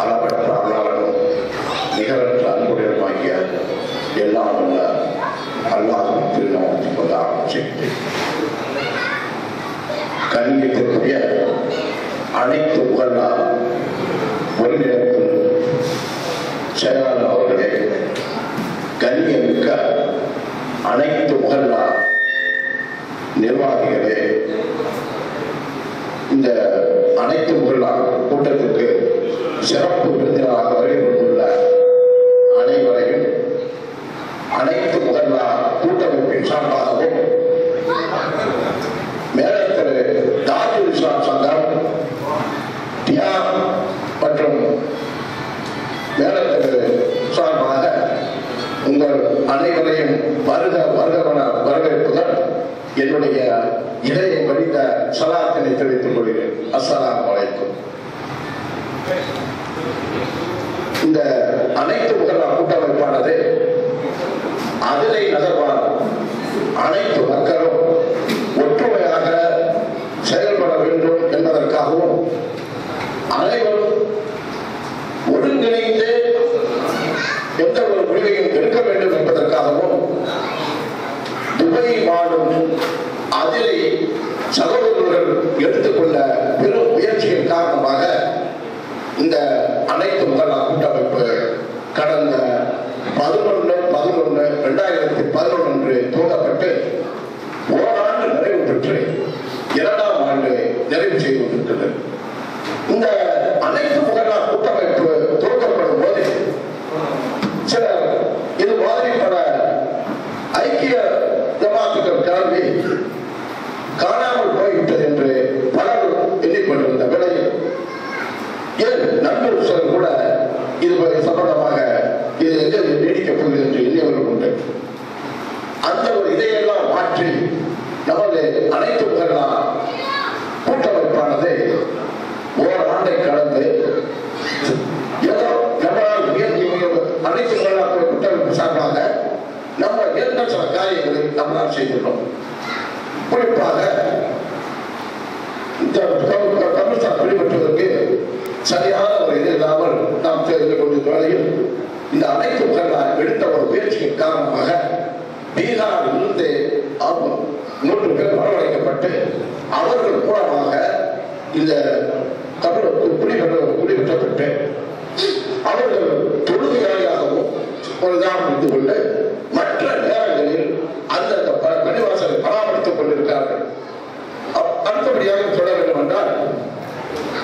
அளவற்ற அருளாளனும் நிகரற்ற அன்புடையமாகிய எல்லாம் வல்ல அல்லாஹின் திருநாமத்தை கொண்டு கண்ணியத்திற்குரிய அனைத்து புகழா ஒருங்கிணைக்கும் செயலாளர் அவர்களே கண்ணியமிக்க அனைத்து நிர்வாகிகளே இந்த அனைத்து முகல்லா கூட்டத்திற்கு சிறப்பு விருந்தினராக வருகை கொண்டுள்ள அனைவரையும் அனைத்து முகல்லா கூட்டமைப்பின் சார்பாகவும் மேலத்திரு தாஜு இஸ்லாம் சங்கம் மற்றும் மேலத்திரு சார்பாக உங்கள் அனைவரையும் வருக வருகவன வரவேற்புடன் என்னுடைய இதயம் வடித்த சலாத்தினை தெரிவித்துக் கொள்கிறேன். அஸ்லாம் வலைக்கும் இந்த அனைத்து முகலா கூட்டமைப்பானது அதிரை நகர்வார் அனைத்து மக்களும் ஒற்றுமையாக செயல்பட வேண்டும் என்பதற்காகவும் அனைவரும் ஒருங்கிணைந்து எந்த ஒரு முடிவையும் எடுக்க வேண்டும் என்பதற்காகவும் துபை வாழும் அதிலே சகோதரர்கள் எடுத்துக்கொள்ள பெரும் முயற்சியின் காரணமாக இந்த அனைத்து முதலா கூட்டமைப்பு கடந்த பதினொன்று பதினொன்று ரெண்டாயிரத்தி பதினொன்று துவங்கப்பட்டு ஓராண்டு நிறைவு பெற்று இரண்டாம் ஆண்டு நிறைவு செய்து கொண்டிருக்கிறது. இந்த அனைத்து முதலா கூட்டமைப்பு துவக்கப்படும் போது சில இது மாதிரி பல ஐக்கிய ஜமாத்துக்கள் கிளம்பி காணாமல் போய்விட்டது என்று பலரும் எண்ணிக்கொண்டிருந்த வேளையில் ஏன் நண்பர் சார் கூட இது சம்பந்தமாக இது எங்க நீடிக்கப் போகுது என்று எண்ணியவர்கள் உண்டு அந்த ஒரு இதையெல்லாம் மாற்றி நமது அனைத்து முதலா கூட்டமைப்பானது ஓராண்டை கடந்து ஏதோ நம்மளால் முயற்சி அனைத்து முதலா கூட்டமைப்பு சார்பாக நம்ம ஏற்ற சில காரியங்களை செய்துள்ளோம் குறிப்பாக இந்த தமிழ்நாடு வெளிப்பட்டுவதற்கு சரியான ஒரு இது இல்லாமல் நாம் தெரிந்து கொண்டிருந்த வேளையில் இந்த அனைத்து மக்களால் எடுத்த ஒரு முயற்சியின் காரணமாக பீகாரிலிருந்து அவங்க நூறு பேர் வரவழைக்கப்பட்டு அவர்கள் மூலமாக இந்த தமிழ் குடிபெற்ற குடிபெற்றப்பட்டு அவர்கள் தொழுகையாகவும் ஒரு உதாரணம் இருந்து கொண்டு மற்ற நேரங்களில் அந்தந்த ப- பள்ளிவாசலை பராமரித்துக் கொண்டிருக்கிறார்கள் அப்- அடுத்தபடியாக சொல்ல வேண்டும் என்றால்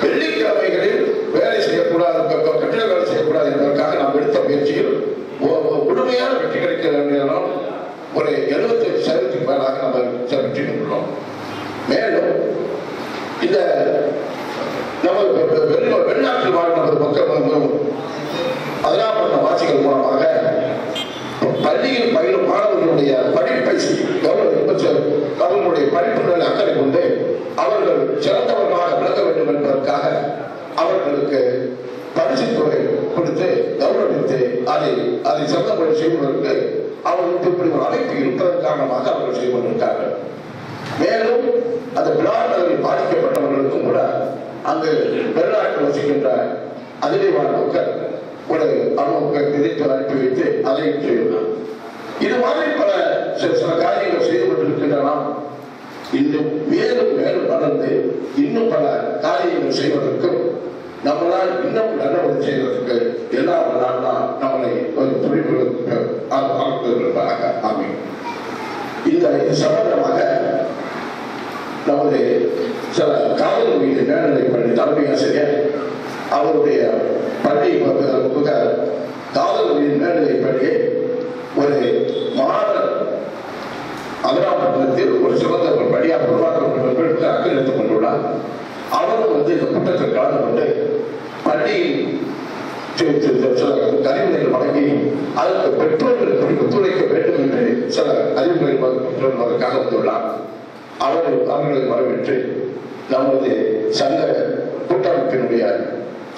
வெள்ளிக்கிழமைகளில் வேலை செய்யக்கூடாது க- க- கட்டிட வேலை செய்யக்கூடாது என்பதற்காக நாம் எடுத்த முயற்சியில் ஒ- ஒ- முழுமையான வெற்றி கிடைக்க வேண்டியதால் ஒரு எழுபத்தஞ்சு சதவீதத்துக்கு மேலாக நம்ம ச- வெற்றி மேலும் இந்த நமது வெளிநாட்டில் வாழும் நமது மக்கள் அதனால் பண்ண வாசிகள் மூலமாக பள்ளியில் பயிலும் மாணவர்களுடைய படிப்பை அவர்களுடைய படிப்புகளில் அக்கறை கொண்டு அவர்கள் சிறந்தவர்களாக விளக்க வேண்டும் என்பதற்காக அவர்களுக்கு பரிசு தொகை கொடுத்து கௌரவித்து அதை அதை சிறந்தபடி செய்வதற்கு அவர்களுக்கு இப்படி ஒரு அழைப்பு இருப்பதன் காரணமாக அவர்கள் செய்து கொண்டிருக்கிறார்கள் மேலும் அந்த விழா நகரில் பாதிக்கப்பட்டவர்களுக்கும் கூட அங்கு வெளிநாட்டில் வசிக்கின்ற அதிலே வாழ் ஒரு அவங்க விதித்து அனுப்பி வைத்து அதை செய்யலாம் இது மாதிரி பல சில சில காரியங்கள் செய்து கொண்டிருக்கின்றன. இன்னும் மேலும் மேலும் வளர்ந்து இன்னும் பல காரியங்கள் செய்வதற்கு நம்மளால் இன்னும் நல்லபடி செய்வதற்கு எல்லா நாள்னா நம்மளை ஒரு துணிவுகளுக்கு ஆக்குவதற்காக அமையும் இந்த இது சம்பந்தமாக நமது சில காவல் மீது மேல்நிலை பள்ளி தலைமை ஆசிரியர் அவருடைய பள்ளி மிக காவல் மீது மேல்நிலை பள்ளியை ஒரு மாணவர் அமராவட்டத்தில் ஒரு சிறந்த ஒரு பள்ளியாக உருவாக்கப்பட்டவர்கள் அக்கறை எடுத்துக் கொண்டுள்ளார். அவரும் வந்து இந்த கூட்டத்தில் கலந்து கொண்டு பள்ளியில் சில அறிவுரைகள் வழங்கி அதற்கு பெற்றோர்கள் ஒத்துழைக்க வேண்டும் என்று சில அறிவுரைகள் பெற்றுள்ளதற்காக வந்துள்ளார். அவர்கள் அவர்களை வரவேற்று நமது சங்க கூட்டமைப்பினுடைய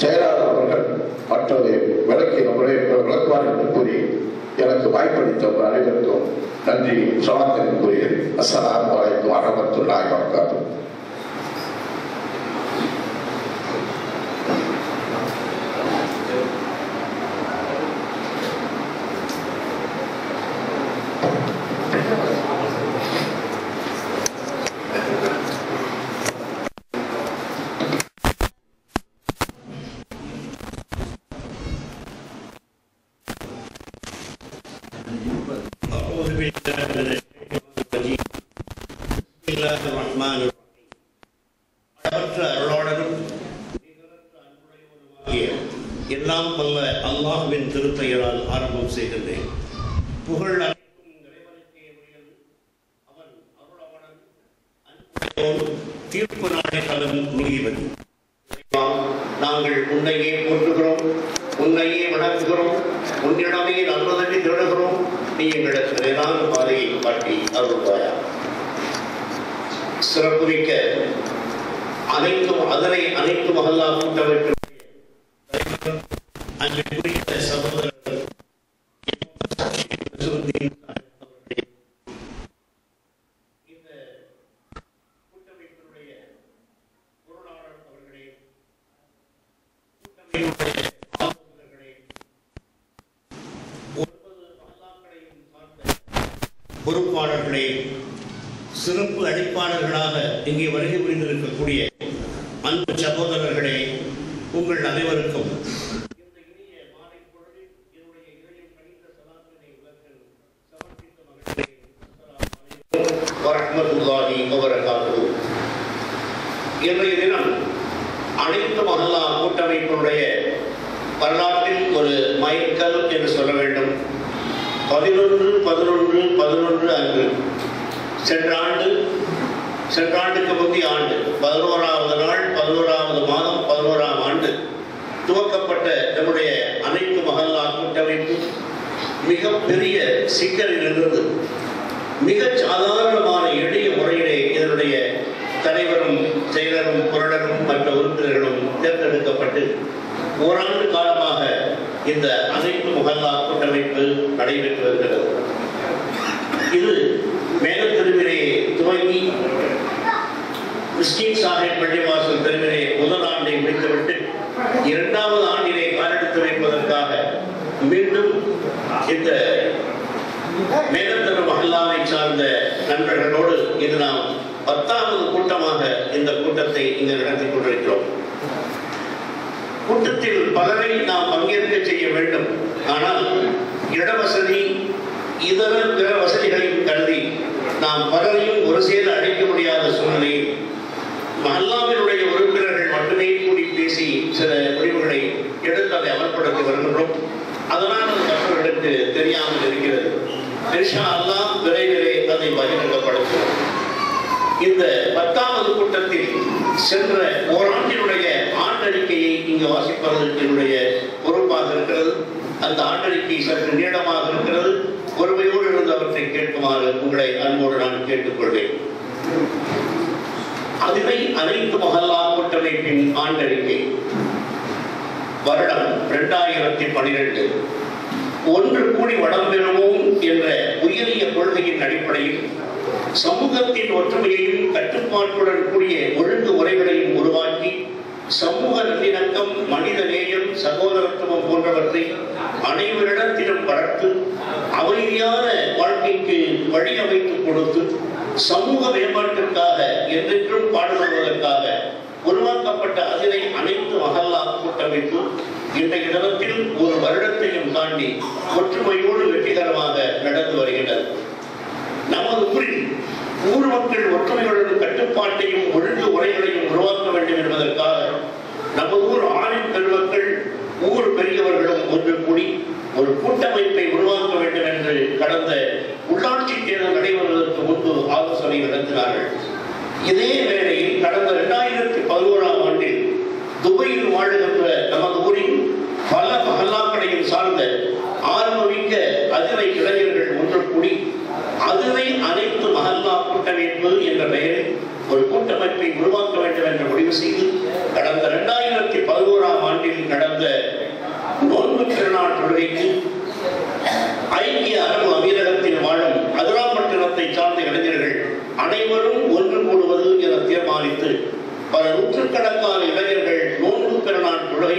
செயலாளர் அவர்கள் மற்றது விளக்கி நம்முடைய விளக்குவார் என்று கூறி எனக்கு வாய்ப்பளித்த ஒரு அனைவருக்கும் நன்றி சமாத்தனை கூறுகிறேன். அஸ்லாம் வலைக்கும் வரமத்துல்லாஹி வணக்கம் தீர்ப்பு நாளை தரும் நீதிபதி நாங்கள் உன்னையே போற்றுகிறோம் உன்னையே வணங்குகிறோம் உன்னிடமே நல்லதனை தேடுகிறோம். நீ எங்களுக்கு நிலான பாதையை காட்டி அருள்வாயா. சிறப்புமிக்க அனைத்தும் அதனை அனைத்து மகல்லா கூட்டமைப்பு அன்பிற்குரிய சகோதரர்கள் இந்த கூட்டமைப்பினுடைய பொருளாளர் அவர்களே கூட்டமைப்பினுடைய ஆலோசகர்களே ஒன்பது மகல்லாக்களையும் சார்ந்த பொறுப்பாளர்களே சிறப்பு அழைப்பாளர்களாக இங்கே வருகை புரிந்திருக்கக்கூடிய அன்பு சகோதரர்களே உங்கள் அனைவருக்கும் இந்த இனிய மாலை பொழுதில் என்னுடைய இதயம் கனிந்த சலாத்தினை உலகில் சமர்ப்பித்த மகிழ்ச்சியை அஸ்ஸலாமு சகோதரர்களே உங்கள் அனைவருக்கும் இன்றைய தினம் அனைத்து மகளா கூட்டமைப்பினுடைய வரலாற்றில் ஒரு மைல்கல் என்று சொல்ல வேண்டும். பதினொன்று பதினொன்று பதினொன்று அன்று. சென்ற ஆண்டு சென்ற ஆண்டுக்கு முந்தைய ஆண்டு பதினோராவது நாள் பதினோராவது மாதம் பதினோராம் ஆண்டு துவக்கப்பட்ட நம்முடைய அனைத்து மகல்லா கூட்டமைப்பு மிக பெரிய சிக்கலில் இருந்தது மிக சாதாரணமான எளிய முறையிலே இதனுடைய தலைவரும் செயலரும் புரடரும் மற்ற உறுப்பினர்களும் தேர்ந்தெடுக்கப்பட்டு ஓராண்டு காலமாக இந்த அனைத்து முகல்லா கூட்டமைப்பு நடைபெற்று வருகிறது. இது மேலத்திருவிலே துவங்கி கிறிஸ்டின் சாஹிப் பள்ளிவாசல் தெருவிலே முதல் ஆண்டை முடித்துவிட்டு இரண்டாவது ஆண்டினை காலெடுத்து வைப்பதற்காக மீண்டும் இந்த மேலத்தர மஹல்லாவை சார்ந்த நண்பர்களோடு இது நாம் பத்தாவது கூட்டமாக இந்த கூட்டத்தை இங்கு நடத்தி கொண்டிருக்கிறோம். கூட்டத்தில் பலரை நாம் பங்கேற்க செய்ய வேண்டும். ஆனால் இடவசதி இதர பிற வசதிகளையும் கருதி நாம் பலரையும் ஒரு சேர அழைக்க முடியாத சூழ்நிலையில் அல்லாவினுடைய உறுப்பினர்கள் மட்டுமே கூடி பேசி சில முடிவுகளை எடுத்து அதை அமல்படுத்தி வருகின்றோம். அதனால் அது மற்றவர்களுக்கு தெரியாமல் இருக்கிறது. இன்ஷா அல்லாஹ் விரைவிலே அதை பகிரங்கப்படுத்தும் இந்த பத்தாவது கூட்டத்தில் சென்ற ஓராண்டினுடைய ஆண்டறிக்கையை இங்கு வாசிப்பது என்னுடைய பொறுப்பாக இருக்கிறது. அந்த ஆண்டறிக்கை சற்று நீளமாக இருக்கிறது. பொறுமையோடு இருந்தவற்றை கேட்குமாறு உங்களை அன்போடு நான் கேட்டுக்கொள்வேன். அதுவே அனைத்து மகல்லார் கூட்டமைப்பின் ஆண்டறிக்கை. வருடம் இரண்டாயிரத்தி பனிரெண்டு. ஒன்று கூடி வளம் பெறுவோம் என்ற உயரிய கொள்கையின் அடிப்படையில் சமூகத்தின் ஒற்றுமையையும் கட்டுப்பாட்டுடன் கூடிய ஒழுங்கு உரைகளையும் உருவாக்கி சமூக நல்லிணக்கம் மனித நேயம் சகோதரத்துவம் போன்றவற்றை அனைவரிடத்திலும் வளர்த்து அமைதியான வாழ்க்கைக்கு வழி அமைத்து கொடுத்து சமூக மேம்பாட்டிற்காக என்றென்றும் பாடுபடுவதற்காக உருவாக்கப்பட்ட அதிலை அனைத்து மகல்லா கூட்டமைப்பு இன்றைய தினத்தில் ஒரு வருடத்தையும் தாண்டி ஒற்றுமையோடு வெற்றிகரமாக நடந்து வருகின்றது. நமது ஊரில் ஊர் மக்கள் ஒற்றுமையுடன் கட்டுப்பாட்டையும் ஒழுங்கு உரைகளையும் உருவாக்க வேண்டும் என்பதற்காக நமது ஊர் ஆணின் பெருமக்கள் ஊர் பெரியவர்களும் ஒன்று கூடி ஒரு கூட்டமைப்பை உருவாக்க வேண்டும் என்று கடந்த உள்ளாட்சி தேர்தல் நடைபெறும் ஆலோசனை நடத்தினார்கள் இதே வேளையில் கடந்த இரண்டாயிரத்தி பதினோராம் ஆண்டில் துபாயில் வாழுகின்ற நமது ஊரின் பல மகல்லாக்களையும் சார்ந்த ஆர்வமிக்க அதிரை இளைஞர்கள் ஒன்று கூடி அதுவை அனைத்து மகல்லா கூட்டமைப்பு என்ற பெயரில் ஒரு கூட்டமைப்பை உருவாக்க வேண்டும் என்று முடிவு செய்து கடந்த இரண்டாயிரத்தி பதினோராம் ஆண்டில் நடந்த நோன்பு திருநாள் தொழுகைக்கு ஐக்கிய அரபு அமீரக வாழும் அதிராப்பட்டினத்தை சார்ந்த இளைஞர்கள் அனைவரும் ஒன்று கூடுவது என தீர்மானித்து பல நூற்றுக்கணக்கான இளைஞர்கள் நோன்பு பெருநாள் தொழுகை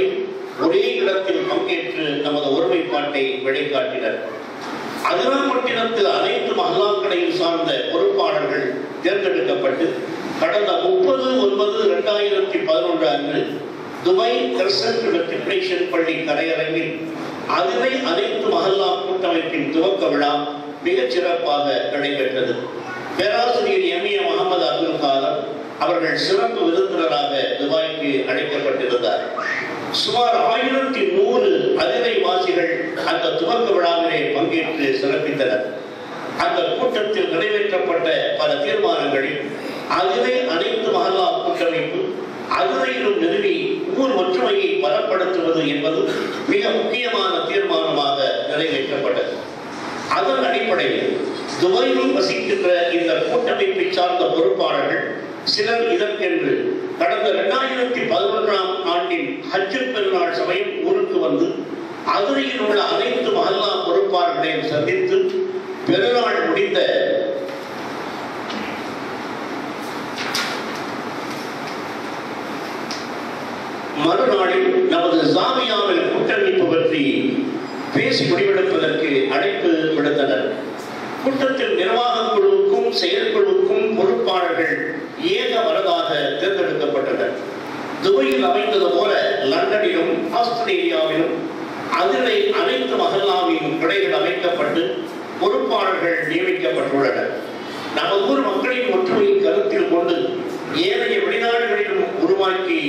ஒரே இடத்தில் பங்கேற்று நமது ஒருமைப்பாட்டை வெளிக்காட்டினர் அதிராப்பட்டினத்தில் அனைத்து மகளாக்களையும் சார்ந்த பொறுப்பாளர்கள் தேர்ந்தெடுக்கப்பட்டு கடந்த முப்பது ஒன்பது இரண்டாயிரத்தி பதினொன்று அன்று துபாய் கிரசன்ட் மெட்ரிகுலேஷன் பள்ளி கலையரங்கில் அதிரை அனைத்து மகல்லா கூட்டமைப்பின் துவக்க விழா மிகச் சிறப்பாக நடைபெற்றது. பேராசிரியர் எம் ஏ முகமது அப்துல் காலம் அவர்கள் சிறப்பு விருந்தினராக துபாய்க்கு அழைக்கப்பட்டிருந்தார். சுமார் ஆயிரத்தி நூறு அதிரைவாசிகள் அந்த துவக்க விழாவிலே பங்கேற்று சிறப்பித்தனர். அந்த கூட்டத்தில் நிறைவேற்றப்பட்ட பல தீர்மானங்களில் அதிரை அனைத்து மகல்லா கூட்டமைப்பு அதிரையிலும் நிறுவி ஊர் ஒற்றுமையை பலப்படுத்துவது என்பது மிக முக்கியமான தீர்மானமாக நிறைவேற்றப்பட்டது. அதன் அடிப்படையில் துபாயில் வசிக்கின்ற இந்த கூட்டமைப்பை சார்ந்த பொறுப்பாளர்கள் சிலர் இதற்கென்று கடந்த இரண்டாயிரத்தி பதினொன்றாம் ஆண்டின் ஹஜ்ஜு பெருநாள் சமயம் ஊருக்கு வந்து அதுரையில் உள்ள அனைத்து மகல்லா பொறுப்பாளர்களையும் சந்தித்து பெருநாள் முடிந்த மறுநாளில் நமது ஜாமியாவில் கூட்டமைப்பு பற்றி பேசி முடிவெடுப்பதற்கு அழைப்பு விடுத்தனர். கூட்டத்தில் நிர்வாக குழுவுக்கும் செயற்குழுவுக்கும் பொறுப்பாளர்கள் ஏக வரதாக தேர்ந்தெடுக்கப்பட்டனர் துபாயில் அமைந்தது போல லண்டனிலும் ஆஸ்திரேலியாவிலும் அதிரை அனைத்து மகல்லாவின் கிளைகள் அமைக்கப்பட்டு பொறுப்பாளர்கள் நியமிக்கப்பட்டுள்ளனர் நமது ஊர் மக்களின் ஒற்றுமையை கருத்தில் கொண்டு ஏனைய வெளிநாடுகளிலும் உருவாக்கி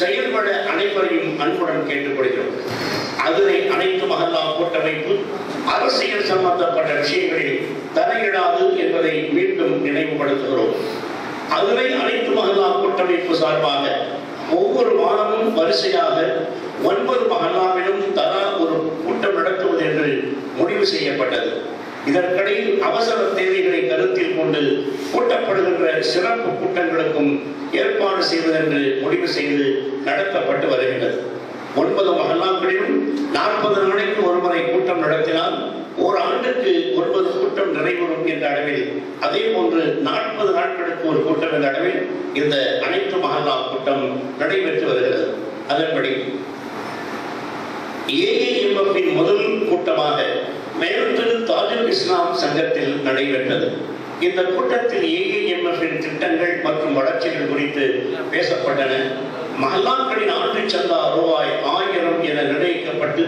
செயல்பட அனைவரையும் அன்புடன் கேட்டுக்கொள்கிறோம். அதனை அனைத்து மகல்லா கூட்டமைப்பு அரசியல் சம்பந்தப்பட்ட விஷயங்களில் தலையிடாது என்பதை மீண்டும் நினைவுபடுத்துகிறோம். அதனை அனைத்து மகளா கூட்டமைப்பு சார்பாக ஒவ்வொரு மாதமும் வரிசையாக ஒன்பது மகளாவிலும் தலா ஒரு கூட்டம் நடத்துவது என்று முடிவு செய்யப்பட்டது. இதற்கிடையில் அவசர தேவைகளை கருத்தில் கொண்டு கூட்டப்படுகின்ற சிறப்பு கூட்டங்களுக்கும் ஏற்பாடு செய்வதென்று முடிவு செய்து நடத்தப்பட்டு வருகின்றது. ஒன்பது மகல்லாக்களிலும் நாற்பது நாளைக்கு ஒருமுறை கூட்டம் நடத்தினால் ஓர் ஆண்டுக்கு ஒன்பது கூட்டம் நிறைவுறும் என்ற அளவில் அதே போன்று நாற்பது நாட்களுக்கு ஒரு கூட்டம் என்ற அளவில் இந்த அனைத்து மகல்லா கூட்டம் நடைபெற்று வருகிறது. அதன்படி ஏஏஎம்எஃபின் முதல் கூட்டமாக மேலத்திரு தாஜுல் இஸ்லாம் சங்கத்தில் நடைபெற்றது. இந்த கூட்டத்தில் ஏஏஎம்எஃபின் திட்டங்கள் மற்றும் வளர்ச்சிகள் குறித்து பேசப்பட்டன. மஹல்லாக்களின் ஆண்டு சந்தா ரூபாய் ஆயிரம் என நிர்ணயிக்கப்பட்டு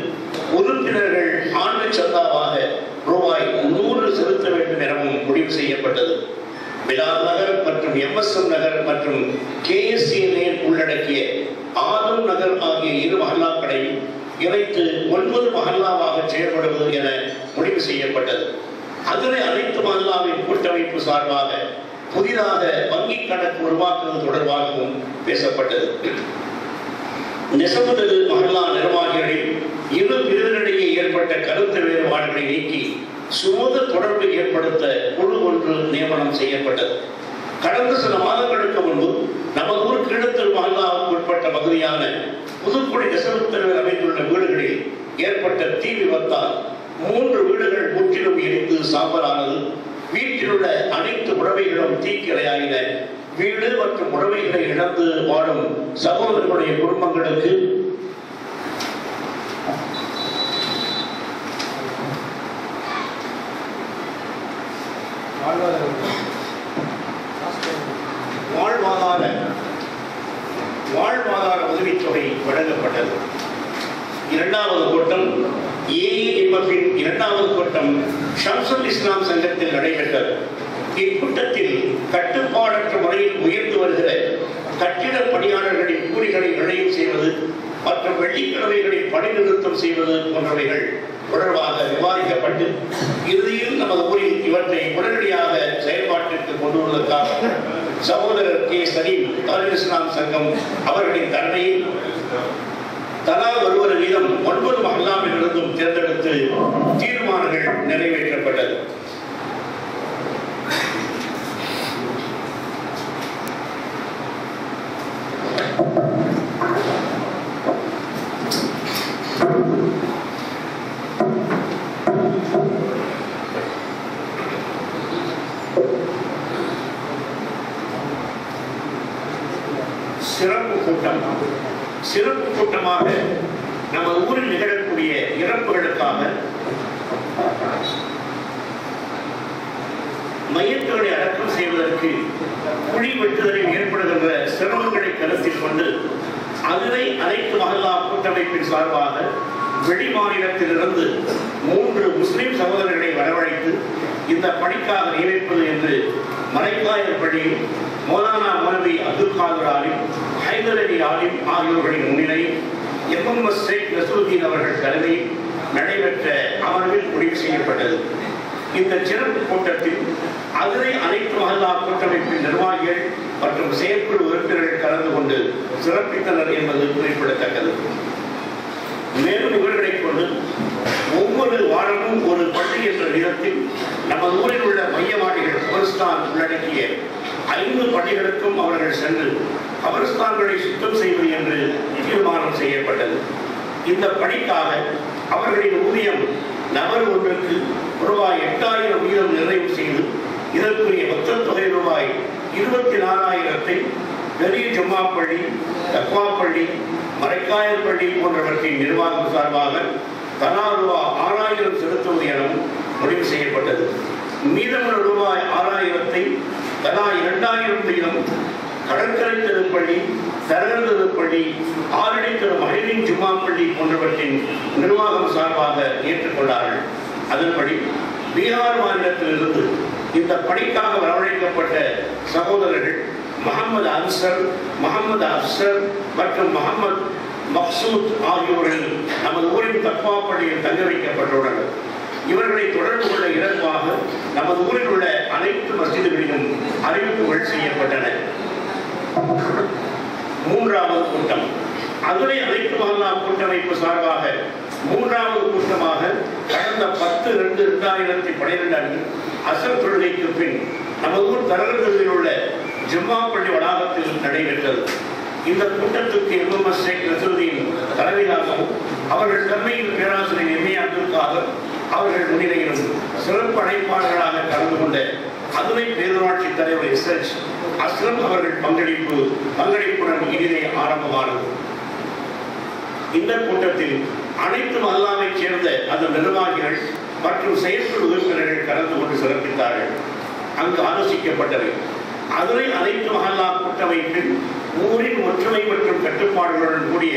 உறுப்பினர்கள் ஆண்டு சந்தாவாக ரூபாய் நூறு செலுத்த வேண்டும் எனவும் முடிவு செய்யப்பட்டது. பிலால் நகர் மற்றும் எம்எஸ்எம் நகர் மற்றும் கேஎஸ்சி உள்ளடக்கிய ஆதம் நகர் ஆகிய இரு மகல்லாக்களையும் இணைத்து ஒன்பது மகல்லாவாக செயல்படுவது என முடிவு செய்யப்பட்டது. அதனை அனைத்து மகல்லாவின் கூட்டமைப்பு சார்பாக புதிதாக வங்கி கணக்கு உருவாக்குவது தொடர்பாகவும் பேசப்பட்டது. நெசவுதல் மகளா நிர்வாகிகளில் இரு பிரிவினரிடையே ஏற்பட்ட கருத்து வேறுபாடுகளை நீக்கி சுமூக தொடர்பு ஏற்படுத்த குழு ஒன்று நியமனம் செய்யப்பட்டது. கடந்த சில மாதங்களுக்கு முன்பு நமது ஊர் கிழத்தூர் மகளாவுக்கு உட்பட்ட பகுதியான புதுக்குடி நெசவுத்தலைவர் அமைந்துள்ள வீடுகளில் ஏற்பட்ட தீ விபத்தால் மூன்று வீடுகள் முற்றிலும் எரிந்து சாம்பலானது. வீட்டில் உள்ள அனைத்து உறவைகளும் தீக்கிரையாயின. வீடு மற்றும் உறவைகளை இழந்து வாழும் சகோதரர்களுடைய குடும்பங்களுக்கு கூட்டம் ஷம்சுல் இஸ்லாம் சங்கத்தில் நடைபெற்றது. இக்கூட்டத்தில் கட்டுப்பாடற்ற முறையில் உயர்ந்து வருகிற கட்டிட பணியாளர்களின் கூலிகளை நிலையம் செய்வது மற்றும் வெள்ளிக்கிழமைகளை பணி நிறுத்தம் செய்வது போன்றவைகள் தொடர்பாக விவாதிக்கப்பட்டு இறுதியில் நமது ஊரில் இவற்றை உடனடியாக செயல்பாட்டிற்கு கொண்டு வருவதற்காக சகோதரர் கே. சலீம் தாரில் இஸ்லாம் சங்கம் அவர்களின் தன்மையில் தலா ஒருவர் வீதம் ஒன்பது மஹல்லாவிலிருந்தும் தேர்ந்தெடுத்து தீர்மானங்கள் நிறைவேற்றப்பட்டது. சிறப்பு கூட்டம். சிறப்பு கூட்டமாக நம்ம ஊரில் நிகழக்கூடிய இறப்புகளுக்காக மையத்துகளை அடக்கம் செய்வதற்கு குழி வெட்டுதலில் ஏற்படுகின்ற சிரமங்களை கருத்தில் கொண்டு அதுவை அனைத்து மகல்லா கூட்டமைப்பின் சார்பாக வெளி மாநிலத்திலிருந்து மூன்று முஸ்லிம் சகோதரர்களை வரவழைத்து இந்த பணிக்காக நியமிப்பது என்று மலைக்காயர் பள்ளியில் மௌலானா மௌலவி அப்துல் காதர் ஆலிம் ஹைதரலி ஆலிம் ஆகியோர்களின் முன்னிலையில் எம் எம்எம்எஸ் ஷேக் நசருத்தீன் அவர்கள் தலைமையில் நடைபெற்ற அமர்வில் முடிவு செய்யப்பட்டது. இந்த சிறப்பு கூட்டத்தில் அதிரை அனைத்து மகல்லா கூட்டமைப்பின் நிர்வாகிகள் மற்றும் செயற்குழு உறுப்பினர்கள் கலந்து கொண்டு சிறப்பித்தனர் என்பது குறிப்பிடத்தக்கது. மேலும் இவர்களை கொண்டு ஒவ்வொரு வாரமும் ஒரு பள்ளி என்ற விதத்தில் நமது ஊரில் உள்ள மையவாடிகள் கபர்ஸ்தான் உள்ளடக்கிய ஐந்து பள்ளிகளுக்கும் அவர்கள் சென்று கபரஸ்தான்களை சுத்தம் செய்வது என்று தீர்மானம் செய்யப்பட்டது. இந்த பணிக்காக அவர்களின் ஊதியம் நபர் ஒன்றுக்கு ரூபாய் எட்டாயிரம் வீதம் நிறைவு செய்து இதற்குரிய மொத்த தொகை ரூபாய் இருபத்தி நாலாயிரத்தை பெரிய ஜம்மாப்பள்ளி தக்வாப்பள்ளி தக்வா பள்ளி போன்றவற்றின் நிர்வாகம் சார்பாக தலா ரூபாய் ஆறாயிரம் செலுத்துவது எனவும் முடிவு செய்யப்பட்டது. மீதமுள்ள ரூபாய் ஆறாயிரத்தை தலா இரண்டாயிரம் வீதம் கடற்கரை திருப்பள்ளி தரகர் திருப்பள்ளி ஆரடி திரு மகளிரின் ஜும்மா பள்ளி போன்றவற்றின் நிர்வாகம் சார்பாக ஏற்றுக்கொண்டார்கள். அதன்படி பீகார் மாநிலத்திலிருந்து இந்த பணிக்காக வரவழைக்கப்பட்ட சகோதரர்கள் முகமது அன்சர் முகமது அப்சர் மற்றும் முகமது மக்சூத் ஆகியோர்கள் நமது ஊரின் தக்வா பள்ளியில் தங்க வைக்கப்பட்டுள்ளனர். இவர்களை தொடர்பு கொள்ள இலகுவாக நமது ஊரில் உள்ள அனைத்து மசிதிகளிலும் அறிவிப்புகள் செய்யப்பட்டன. மூன்றாவது கூட்டம். அதுவே அனைத்து மகல்லா கூட்டமைப்பு சார்பாக மூன்றாவது கூட்டமாக கடந்த பத்து ரெண்டு இரண்டாயிரத்தி பனிரெண்டு அன்று அசல் தொழுகைக்கு பின் நமது ஊர் தரகர்களில் உள்ள ஜும்மா பள்ளி வளாகத்தில் நடைபெற்றது. இந்த கூட்டத்துக்கு எம்எம்எஸ் ஷேக் நசருதீன் தலைமையாகவும் அவர்கள் தலைமையில் பேராசிரியர் எம்ஏ அப்துல்காக அவர்கள் முன்னிலையிலும் சிறப்பு அழைப்பாளர்களாக கலந்து கொண்ட அதுவை பேரூராட்சி தலைவர் எஸ் எச் அஸ்லம் அவர்கள் பங்களிப்பு பங்களிப்புடன் இனிதே ஆரம்பமானது. இந்த கூட்டத்தில் அனைத்து அல்லாமை சேர்ந்த அந்த நிர்வாகிகள் மற்றும் செயற்குழு உறுப்பினர்கள் கலந்து கொண்டு சிறப்பித்தார்கள். அங்கு ஆலோசிக்கப்பட்டவை. அதுவே அனைத்து மகல்லா கூட்டமைப்பில் ஊரின் ஒற்றுமை மற்றும் கட்டுப்பாடுகளுடன் கூடிய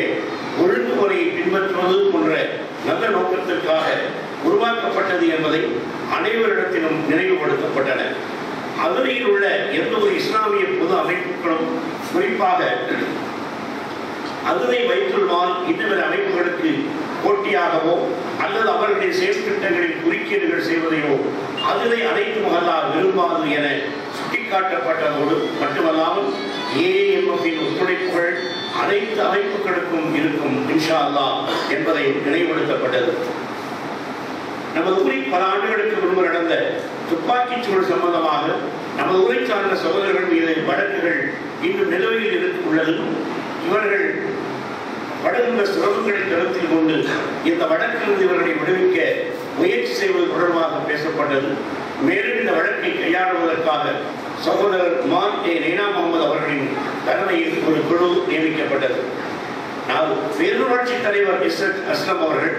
ஒழுங்குமுறையை பின்பற்றுவது போன்ற நல்ல நோக்கத்திற்காக உருவாக்கப்பட்டது என்பதை அனைவரிடத்திலும் நினைவுபடுத்தப்பட்டன. அதுரையில் உள்ள எந்த ஒரு இஸ்லாமிய பொது அமைப்புகளும் குறிப்பாக அதுரை வைத்துள்ளால் இன்னும் அமைப்புகளுக்கு போட்டியாகவோ அல்லது அவர்களுடைய செயற்திட்டங்களில் குறுக்கீடுகள் செய்வதையோ அதுரை அனைத்து மகளால் விரும்பாது என சுட்டிக்காட்டப்பட்டதோடு மட்டுமல்லாமல் ஏஎம்எஃபின் ஒத்துழைப்புகள் அனைத்து அமைப்புகளுக்கும் இருக்கும் இன்ஷா அல்லாஹ் என்பதை நினைவுபடுத்தப்பட்டது. நமது ஊரில் பல ஆண்டுகளுக்கு முன்பு நடந்த துப்பாக்கிச் சூழல் சம்பந்தமாக நமது ஊரை சார்ந்த சகோதரர்கள் மீது வழக்குகள் இன்னும் நிலுவையில் இருந்து உள்ளதும் இவர்கள் படுகின்ற சிரமங்களை கருத்தில் கொண்டு இந்த வழக்கிலிருந்து இவர்களை விடுவிக்க முயற்சி செய்வது தொடர்பாக பேசப்பட்டது. மேலும் இந்த வழக்கை கையாளுவதற்காக சகோதரர் குமார் ஏ நைனா முகமது அவர்களின் தலைமையில் ஒரு குழு நியமிக்கப்பட்டது. நான் பேரூராட்சி தலைவர் எஸ் எஸ் அஸ்லம் அவர்கள்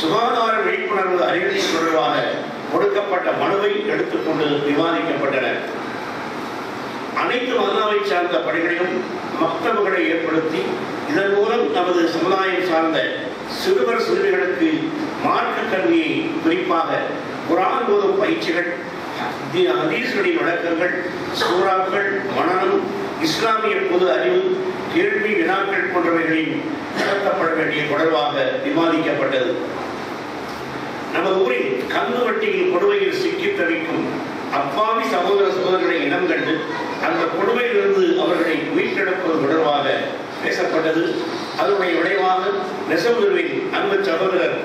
சுகாதார விழிப்புணர்வு அறிவிப்பு தொடர்பாக கொடுக்கப்பட்ட மனுவை எடுத்துக்கொண்டு விவாதிக்கப்பட்டன. அனைத்து மதனாவை சார்ந்த பணிகளிலும் மக்தபுகளை ஏற்படுத்தி இதன் மூலம் நமது சமுதாயம் சார்ந்த சிறுவர் சிறுமிகளுக்கு மார்க்க கல்வியை குறிப்பாக குரான் போதும் பயிற்சிகள் தி- ஹதீஸ்களின் விளக்கங்கள் சூறாக்கள் மனநம் இஸ்லாமிய பொது அறிவு கேள்வி வினாக்கள் போன்றவைகளில் நடத்தப்பட வேண்டிய தொடர்பாக விவாதிக்கப்பட்டது. நமது ஊரில் கந்து வட்டியில் கொடுமையில் சிக்கி தவிக்கும் அப்பாவி சகோதர சகோதரர்களை இனம் கண்டு அந்த கொடுமையிலிருந்து அவர்களை மீட்டெடுப்பது தொடர்பாக பேசப்பட்டது. அதனுடைய விளைவாக நெசவுதவின் அன்பு சகோதரர்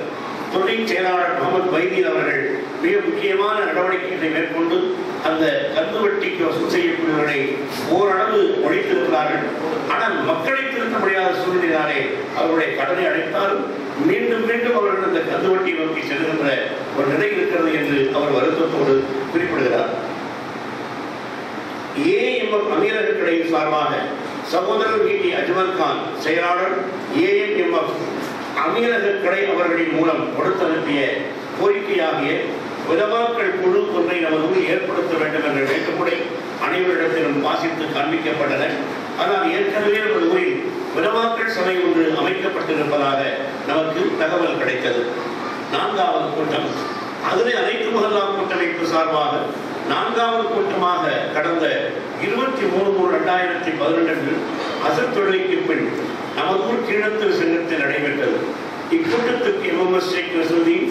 துணை செயலாளர் முகமது வைதீன் அவர்கள் மிக முக்கியமான நடவடிக்கைகளை மேற்கொண்டு அந்த கந்து வட்டிக்கு வசூல் செய்யக்கூடியவர்களை ஓரளவு ஒழித்திருக்கிறார்கள். ஆனால் மக்களை திருத்த முடியாத சூழ்நிலையினாலே அவருடைய கடனை அடைத்தாலும் மீண்டும் மீண்டும் அவர்கள் அந்த கந்து வட்டியை நோக்கி செல்கின்ற ஒரு நிலை இருக்கிறது என்று அவர் வருத்தத்தோடு குறிப்பிடுகிறார். ஏ எம்எஸ் அமீரக கடையின் சார்பாக சகோதரர் விடி அஜ்மல் கான் செயலாளர் அமீரக அமீரகக்கடை அவர்களின் மூலம் கொடுத்தனுப்பிய கோரிக்கையாகிய உலமாக்கள் குழு ஒன்றை நமது ஏற்படுத்த வேண்டும் என்ற வேண்டுகோளை அனைவரிடத்திலும் வாசித்து காண்பிக்கப்பட்டன. ஆனால் ஏற்கனவே நமது ஊரில் உலமாக்கள் சபை ஒன்று அமைக்கப்பட்டிருப்பதாக நமக்கு தகவல் கிடைத்தது. நான்காவது கூட்டம். அதில் அனைத்து மகல்லா கூட்டமைப்பு சார்பாக நான்காவது கூட்டமாக கடந்த இருபத்தி மூணு மூணு ரெண்டாயிரத்தி பதினெண்டு அசர் பின் நமது ஊர் செங்கத்தில் நடைபெற்றது. இக்கூட்டத்துக்கு எம்எம்எஸ் ஷேக் நசருதீன்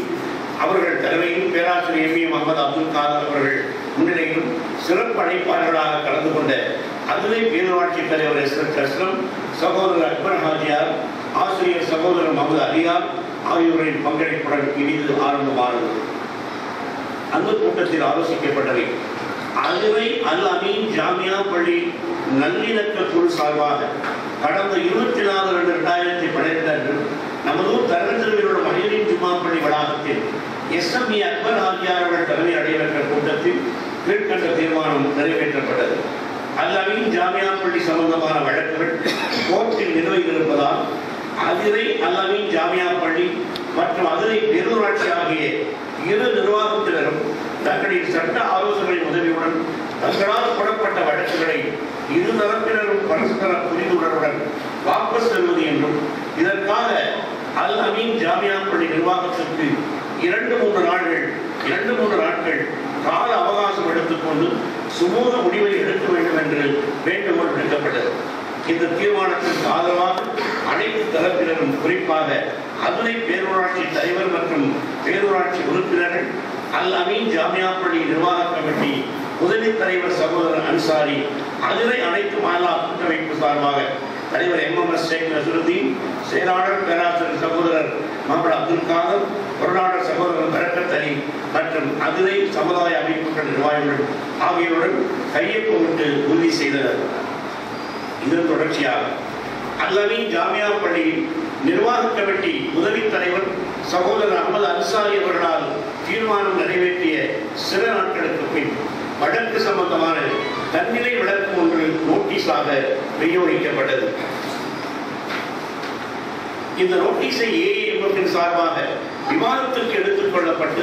அவர்கள் தலைமையில் பேராசிரியர் எம் ஏ முகமது அப்துல் காதர் அவர்கள் முன்னிலையிலும் சிறப்பு அழைப்பாளர்களாக கலந்து கொண்ட அதுவே பேரூராட்சி தலைவர் எஸ் எஸ் அஸ்லம் சகோதரர் அக்பர் ஹாஜியார் ஆசிரியர் சகோதரர் முகமது அலியார் ஆகியோரின் பங்களிப்புடன் இனிது ஆரம்பமானது. அந்த கூட்டத்தில் ஆலோசிக்கப்பட்டவை அதுவை அல் அமீன் ஜாமியா பள்ளி நல்லிணக்க குழு சார்பாக கடந்த இருபத்தி நாலு ரெண்டு ரெண்டாயிரத்தி பன்னிரெண்டு அன்று நமது ஊர் தரகத்தில் உள்ள மகளிரின் ஜுமா பள்ளி வளாகத்தில் எஸ்எம்இ அக்பர் ஆகியார் அவர்கள் தலைமை நடைபெற்ற கூட்டத்தில் கீழ்கண்ட தீர்மானம் நிறைவேற்றப்பட்டது. அல்லாவின் ஜாமியா பள்ளி சம்பந்தமான வழக்குகள் கோர்ட்டில் நிலுவையில் இருப்பதால் அதிரை அல்லாவின் ஜாமியா பள்ளி மற்றும் அதிரை பெருநூராட்சி ஆகிய இரு நிர்வாகத்தினரும் தங்களின் சட்ட ஆலோசனைகளின் உதவியுடன் தங்களால் போடப்பட்ட வழக்குகளை இரு தரப்பினரும் பரஸ்பர புரிந்துணர்வுடன் வாபஸ் பெறுவது என்றும் இதற்காக அல் அமீன் ஜாமியா பள்ளி நிர்வாகத்திற்கு இரண்டு மூன்று நாட்கள் இரண்டு மூன்று நாட்கள் கால அவகாசம் எடுத்துக்கொண்டு சுமூக முடிவை எடுக்க வேண்டும் என்று வேண்டுகோள் விடுக்கப்பட்டது. இந்த தீர்மானத்திற்கு ஆதரவாக அனைத்து தரப்பினரும் குறிப்பாக அதுரை பேரூராட்சி தலைவர் மற்றும் பேரூராட்சி உறுப்பினர்கள் அல் அமீன் ஜாமியா பள்ளி நிர்வாக கமிட்டி உதவி தலைவர் சகோதரர் அன்சாரி அதுரை அனைத்து மாநில கூட்டமைப்பு சார்பாக தலைவர் எம் எம் எஸ் ஷேக் செயலாளர் பேராசிரியர் சகோதரர் மகள் அப்துல் காதர் பொருளாளர் சகோதரர் பரக்கத் அலி மற்றும் அதுரை சமுதாய அமைப்புகள் நிர்வாகிகள் ஆகியோருடன் கையொப்பமிட்டு உறுதி செய்த இதன் தொடர்ச்சியாக அல்லவின் ஜாமியா பள்ளியில் நிர்வாக கமிட்டி உதவி தலைவர் சகோதரர் அகமது அன்சாரி அவர்களால் தீர்மானம் நிறைவேற்றிய சில நாட்களுக்கு பின் வழக்கு சம்பந்தமான தன்னிலை விளக்கு ஒன்று நோட்டீஸாக விநியோகிக்கப்பட்டது. இந்த நோட்டீஸை ஏஎம்எஃபின் சார்பாக விவாதத்திற்கு எடுத்துக் கொள்ளப்பட்டு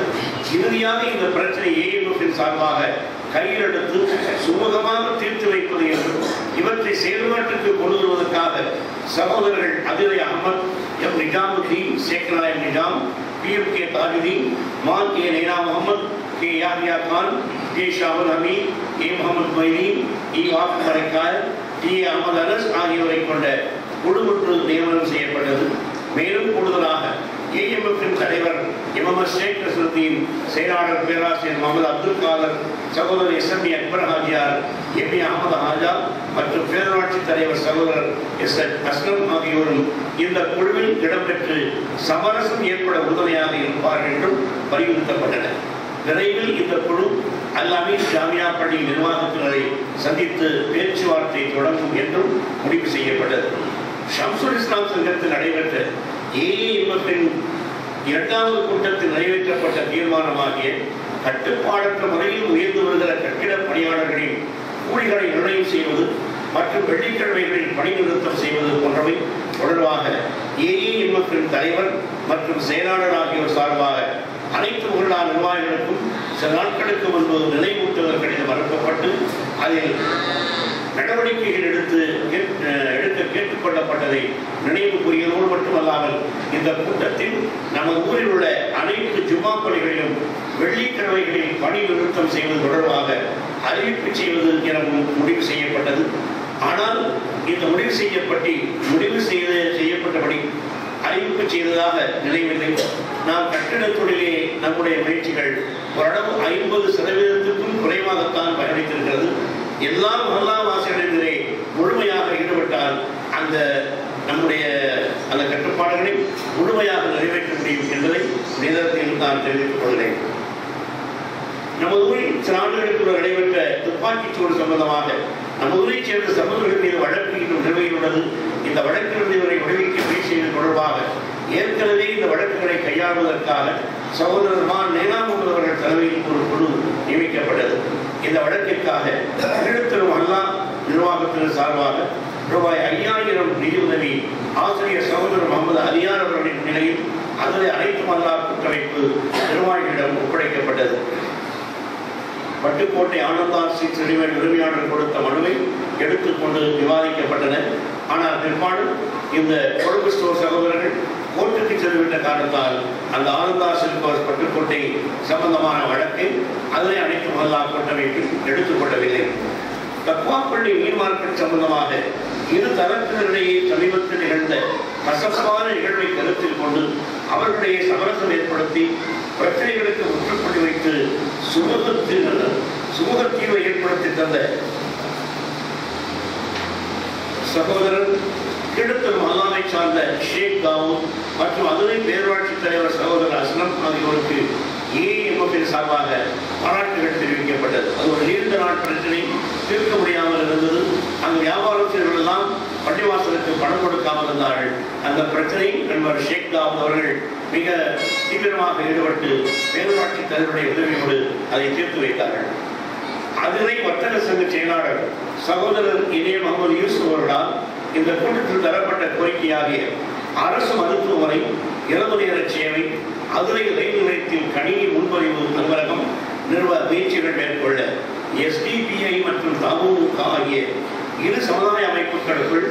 இறுதியாக இந்த பிரச்சனை ஏஎம்எஃபின் சார்பாக கையில் எடுத்து சுமூகமாக தீர்த்து வைப்பது என்றும் இவற்றை செயல்பாட்டுக்கு கொண்டு வருவதற்காக சகோதரர்கள் Adirai Ahmed M Nizamuddin சேக்கநாயம் Nizam B M K Tajuddin மான் K Naina Mohammed K Yahya Khan K Shahul Hameed A Mohammed Maideen E வாக்கு மரைக்கார் டி ஏ அகமது அனஸ் ஆகியோரை கொண்ட குழு நியமனம் செய்யப்பட்டது. மேலும் கூடுதலாக ஏஎம்எஃபின் தலைவர் எம்எம்எஸ் ஷேக் நசருத்தீன் செயலாளர் பேராசிரியர் முகமது அப்துல் காதர் சகோதரர் S M Akbar Hajiyar M Ahmed Haja மற்றும் பேரூராட்சி தலைவர் சகோதரர் எஸ் அஸ்லம் ஆகியோரும் இந்த குழுவில் இடம்பெற்று சமரசம் ஏற்பட உறுதுணையாக இருப்பார்கள் என்றும் வலியுறுத்தப்பட்டன விரைவில் இந்த குழு அல்லாமி ஜாமியா பள்ளி நிர்வாகத்தினரை சந்தித்து பேச்சுவார்த்தை தொடங்கும் என்றும் முடிவு செய்யப்பட்டது. ஷம்சுல் இஸ்லாம் சங்கத்தில் நடைபெற்ற ஏஎம்எஃப்பின் இரண்டாவது கூட்டத்தில் நிறைவேற்றப்பட்ட தீர்மானமாகிய கட்டுப்பாடற்ற முறையில் உயர்ந்து வருகிற கட்டிட பணியாளர்களின் கூலிகளை நிர்ணயம் செய்வது மற்றும் வெள்ளிக்கிழமைகளில் பணி நிறுத்தம் செய்வது போன்றவை தொடர்பாக ஏஏஎம்எஃப்பின் தலைவர் மற்றும் செயலாளர் ஆகியோர் சார்பாக அனைத்து உள்ளா நிர்வாகிகளுக்கும் சில நாட்களுக்கு முன்பு நினைவூட்டுதல் கடிதம் அனுப்பப்பட்டு அதில் நடவடிக்கைகள் எடுத்து எடுக்க கேட்டுக்கொள்ளப்பட்டதை நினைவு கூறியதோடு மட்டுமல்லாமல் இந்த கூட்டத்தில் நமது ஊரில் உள்ள அனைத்து ஜும்மா பள்ளிகளிலும் வெள்ளிக்கிழமைகளில் பணி நிறுத்தம் செய்வது தொடர்பாக அறிவிப்பு செய்வது என முடிவு செய்யப்பட்டது. ஆனால் இந்த முடிவு செய்யப்பட்டு முடிவு செய்து செய்யப்பட்டபடி அறிவிப்பு செய்ததாக நினைவில்லை. நாம் கட்டிடத் தொழிலே நம்முடைய முயற்சிகள் ஓரளவு ஐம்பது சதவீதத்துக்கும் குறைவாகத்தான் பயணித்திருக்கிறது. எல்லா அடைந்ததை முழுமையாக ஈடுபட்டால் அந்த நம்முடைய அந்த கட்டுப்பாடுகளை முழுமையாக நிறைவேற்ற முடியும் என்பதை நேரத்தில் நான் தெரிவித்துக் கொள்கிறேன். நமது ஊரில் சில ஆண்டுகளுக்கு நடைபெற்ற துப்பாக்கிச் சூடு சம்பந்தமாக நமது ஊரைச் சேர்ந்த சமூகங்கள் மீது வழக்கு இன்னும் நிலுவையில் உள்ளது. இந்த வழக்கிலிருந்து இவரை விடுவிக்க முயற்சியது தொடர்பாக ஏற்கனவே இந்த வழக்குகளை கையாளுவதற்காக சகோதரர் மா நேனாமுகமது அவர்கள் தலைமையில் ஒரு குழு நியமிக்கப்பட்டது. இந்த வழக்கிற்காக ஈழத்திலும் அல்லா நிர்வாகத்தின் சார்பாக ரூபாய் ஐயாயிரம் நிதியுதவி ஆசிரியர் சகோதரர் முகமது அலியார் அவர்களின் நிலையில் அதில் அனைத்து மல்லா கூட்டமைப்பு நிர்வாகிகளிடம் ஒப்படைக்கப்பட்டது. பட்டுக்கோட்டை ஆனந்தார் ஸ்ரீ சிறுவன் உரிமையாளர் கொடுத்த மனுவை எடுத்துக்கொண்டு விவாதிக்கப்பட்டன. ஆனால் பிற்பாடு இந்த கொழும்பு ஸ்டோர் சகோதரர்கள் கோர்ட்டுக்கு சென்றுவிட்ட காரணத்தால் அந்த ஆனந்தா சில்பர்ஸ் பட்டுக்கோட்டை சம்பந்தமான வழக்கை அதனை அனைத்து மல்லா கூட்டமைப்பில் எடுத்துக்கொள்ளவில்லை தக்குவாப்பள்ளி மீன் மார்க்கெட் சம்பந்தமாக இரு தரப்பினரிடையே சமீபத்தில் நிகழ்ந்த கசப்பான நிகழ்வை கருத்தில் கொண்டு அவர்களிடையே சமரசம் ஏற்படுத்தி பிரச்சனைகளுக்கு முற்றுப்புள்ளி வைத்து சுமூகத்தில் சுமூக தீர்வை ஏற்படுத்தி தந்த சகோதரன் கிழத்தரும் அல்லாமை சார்ந்த ஷேக் தாவூத் மற்றும் அதுவே பேரூராட்சி தலைவர் சகோதரர் அஸ்லம் ஆகியோருக்கு ஏஎம்எஃபின் சார்பாக பாராட்டுகள் தெரிவிக்கப்பட்டது. அது ஒரு நீண்ட நாள் பிரச்சனை. தீர்க்க முடியாமல் இருந்தது. அந்த வியாபாரம் எல்லாம் பள்ளிவாசலுக்கு பணம் கொடுக்காமல் இருந்தார்கள். அந்த பிரச்சனை நண்பர் ஷேக் தாவூத் அவர்கள் மிக தீவிரமாக ஈடுபட்டு பேரூராட்சி தலைவருடைய உதவியோடு அதை தீர்த்து வைத்தார்கள். அதுவே வர்த்தக சங்க செயலாளர் சகோதரர் இணைய முகமது யூசுப் அவர்களால் இந்த கூட்டத்தில் தரப்பட்ட கோரிக்கையாகிய அரசு மருத்துவமனை இரவு நேர சேவை அதிரை ரயில் நிலையத்தில் கணினி முன்பதிவு அலுவலகம் நிறுவ முயற்சிகள் மேற்கொள்ள எஸ்டிபிஐ மற்றும் தமுக ஆகிய இரு சமுதாய அமைப்புகளுக்குள்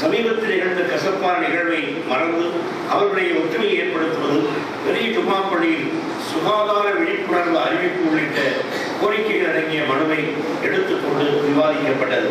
சமீபத்தில் நிகழ்ந்த கசப்பான நிகழ்வை மறந்து அவர்களுடைய ஒற்றுமையை ஏற்படுத்துவது பெரிய ஜும்மா சுகாதார விழிப்புணர்வு அறிவிப்பு உள்ளிட்ட கோரிக்கைகள் அடங்கிய மனுவை எடுத்துக்கொண்டு விவாதிக்கப்பட்டது.